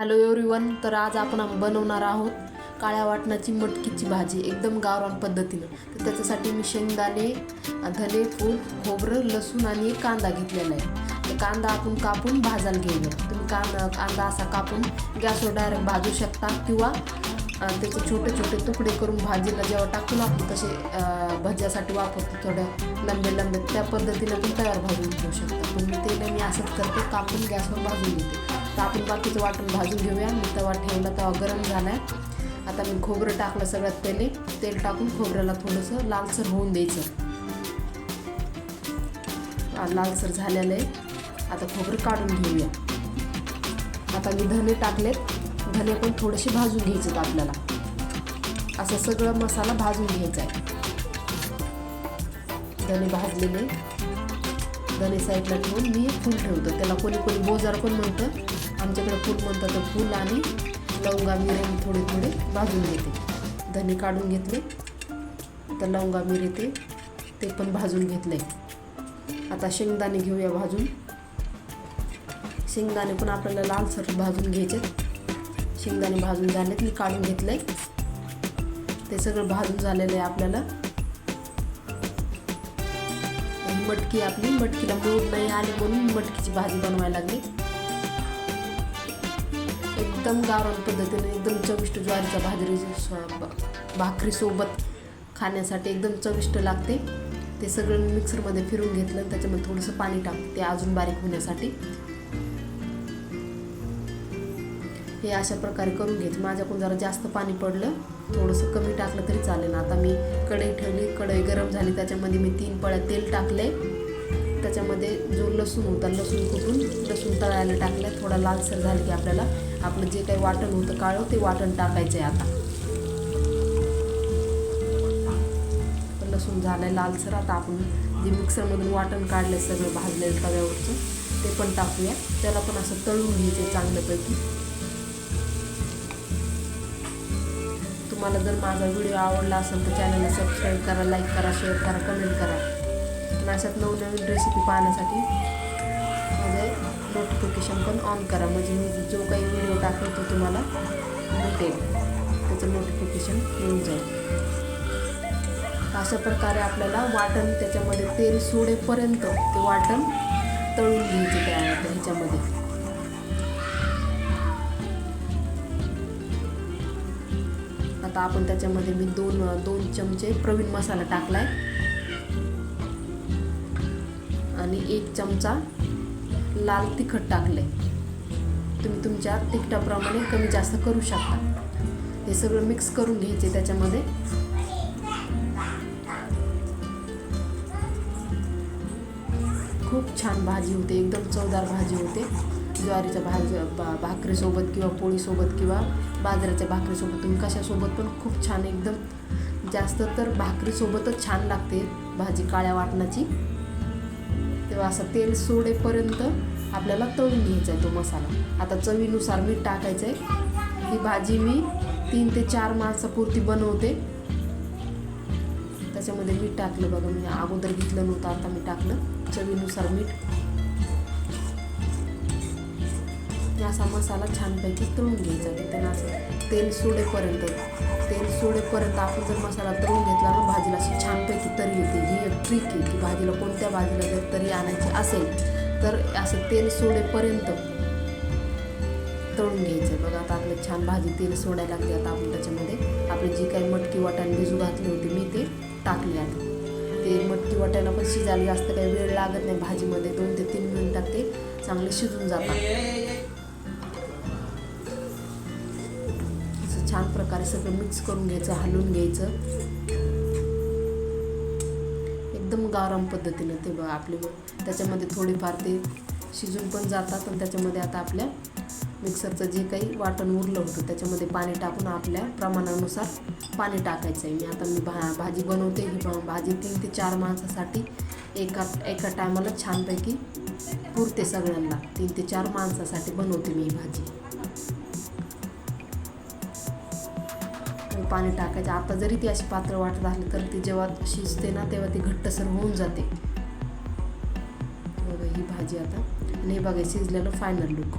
Hello everyone तर आज आपण बनवणार आहोत काळ्या वाटणाची मटकीची भाजी एकदम गावरान पद्धतीनं. तर त्याच्यासाठी मी शेंगदाणे धने फूल खोबरं लसूण आणि कांदा घेतलेला आहे. तर कांदा आपण कापून भाजायला घेऊया. तुम्ही कांदा कांदा असा कापून गॅसवर डायरेक्ट भाजू शकता किंवा त्याचे छोटे छोटे तुकडे करून भाजीला जेव्हा टाकून आपण तसे भज्यासाठी वापरतो थोड्या लंबे लंबे. त्या पद्धतीने पण तयार भाजून घेऊ शकता. पण ते मी असंच करते कापून गॅसवर भाजून घेते. आता आपण बाकीचं वाटण भाजून घेऊया. मी तवा ठेवला तवा गरम झाला आहे आता मी खोबरं टाकलं सगळ्यात पहिले. तेल टाकून खोबऱ्याला थोडंसं लालसर होऊन द्यायचं. लालसर झालेलं आहे. आता खोबरं काढून घेऊया. आता मी धने टाकलेत. धने पण थोडेसे भाजून घ्यायचे आपल्याला. असं सगळं मसाला भाजून घ्यायचा आहे. धने भाजलेले. धने साईडला ठेवून मी फूल ठेवतो. त्याला कोणी कोणी बोजार पण म्हणतं. आमच्याकडे फूल म्हणतात तर फूल आणि लवंगा मिरे मी थोडे थोडे भाजून घेते. धने काढून घेतले. तर लवंगा मिरे ते ते पण भाजून घेतले. आता शेंगदाणे घेऊया भाजून. शेंगदाणे पण आपल्याला लालसर भाजून घ्यायचे शेंगदाणे भाजून झालेत मी काढून घेतले ते सगळं भाजून झालेलं आहे आपल्याला. मटकी आपली मटकीला मोड नाही आले म्हणून मटकीची भाजी बनवायला लागली. एकदम गावरान पद्धतीने एकदम चविष्ट ज्वारीच्या भाजरी भाकरीसोबत खाण्यासाठी एकदम चविष्ट लागते. ते सगळं मिक्सरमध्ये फिरून घेतलं त्याच्यामध्ये थोडंसं पाणी टाकते ते अजून बारीक होण्यासाठी. हे अशा प्रकारे करून घेते. माझ्याकडून जरा जास्त पाणी पडलं थोडंसं कमी टाकलं तरी चालेल. आता मी कढई ठेवली कढई गरम झाली त्याच्यामध्ये मी तीन पळ्या तेल टाकले त्याच्यामध्ये जो लसूण होता लसूण कुठून? लसूण तळायला टाकलं थोडा लालसर झालं की आपल्याला आपलं जे काही वाटण होतं काळं ते वाटण टाकायचं आहे आता. लसूण झालं आहे लालसर. आता आपण जे मिक्सरमधून वाटण काढलं सगळं भाजलेलं तव्यावरचं ते पण टाकूया. त्याला पण असं तळून घ्यायचं चांगल्यापैकी. तुम्हाला जर माझा व्हिडिओ आवडला असेल तर चॅनलला सबस्क्राईब करा लाईक करा शेअर करा कमेंट करा. आणि अशात नवनवीन रेसिपी पाहण्यासाठी माझे नोटिफिकेशन पण ऑन करा. म्हणजे मी जो काही व्हिडिओ टाकेल तो तुम्हाला भेटेल. त्याचं नोटिफिकेशन येऊन जाईल. अशा प्रकारे आपल्याला वाटण त्याच्यामध्ये तेल सोडेपर्यंत ते वाटण तळून घ्यायचे त्या ह्याच्यामध्ये. आता आपण त्याच्यामध्ये मी दोन दोन चमचे प्रवीण मसाला टाकलाय. आणि एक चमचा लाल तिखट टाकले तुम्ही तुमच्या तिखटाप्रमाणे कमी जास्त करू शकता. हे सगळं मिक्स करून घ्यायचे त्याच्यामध्ये. खूप छान भाजी होते एकदम चवदार भाजी होते. ज्वारीच्या भाज भा भाकरीसोबत किंवा पोळीसोबत किंवा बाजऱ्याच्या भाकरीसोबत तुम्ही कशासोबत पण खूप छान एकदम जास्त तर भाकरीसोबतच छान लागते भाजी काळ्या वाटणाची. तेव्हा असं तेल सोडेपर्यंत आपल्याला तळून घ्यायचा आहे तो मसाला. आता चवीनुसार मीठ टाकायचं आहे ही भाजी मी तीन ते चार माणसापुरती बनवते. त्याच्यामध्ये मीठ टाकलं बघा मी अगोदर घेतलं नव्हतं आता मी टाकलं. चवीनुसार मीठ असा मसाला छानपैकी तळून घ्यायचा. की त्यांना असं तेल सोडेपर्यंत तेल सोडेपर्यंत आपण जर मसाला तळून घेतला ना भाजीला अशी छानपैकी तरी येते. ही एक ट्रिक आहे की भाजीला कोणत्या भाजीला जर तरी आणायची असेल तर असं तेल सोडेपर्यंत तळून घ्यायचं. बघा आता आपलं छान भाजी तेल सोडायला लागली. आता आपण त्याच्यामध्ये आपली जी काही मटकी वाटाणे भिजू घातली होती मी ते टाकली आता ते मटकी वाटायला पण शिजायला जास्त काही वेळ लागत नाही. भाजीमध्ये दोन ते तीन मिनिटात ते चांगले शिजून जातात. छान प्रकारे सगळं मिक्स करून घ्यायचं हलवून घ्यायचं. एकदम गावराम पद्धतीनं ते बघ आपले त्याच्यामध्ये थोडेफार ते शिजून पण जातात पण त्याच्यामध्ये आता आपल्या मिक्सरचं जे काही वाटण उरलं होतं त्याच्यामध्ये पाणी टाकून आपल्या प्रमाणानुसार पाणी टाकायचं आहे. मी आता मी भा भाजी बनवते ही भाजी तीन ते चार माणसासाठी एका एका टायमाला छानपैकी पुरते सगळ्यांना. तीन ते चार माणसासाठी बनवते मी ही भाजी. त्यातून पाणी टाकायचं. आता जरी ती अशी पातळ वाटत असली तर ती जेव्हा शिजते ना तेव्हा ती घट्टसर होऊन जाते. बघा ही भाजी आता. आणि हे बघा शिजलेलं फायनल लुक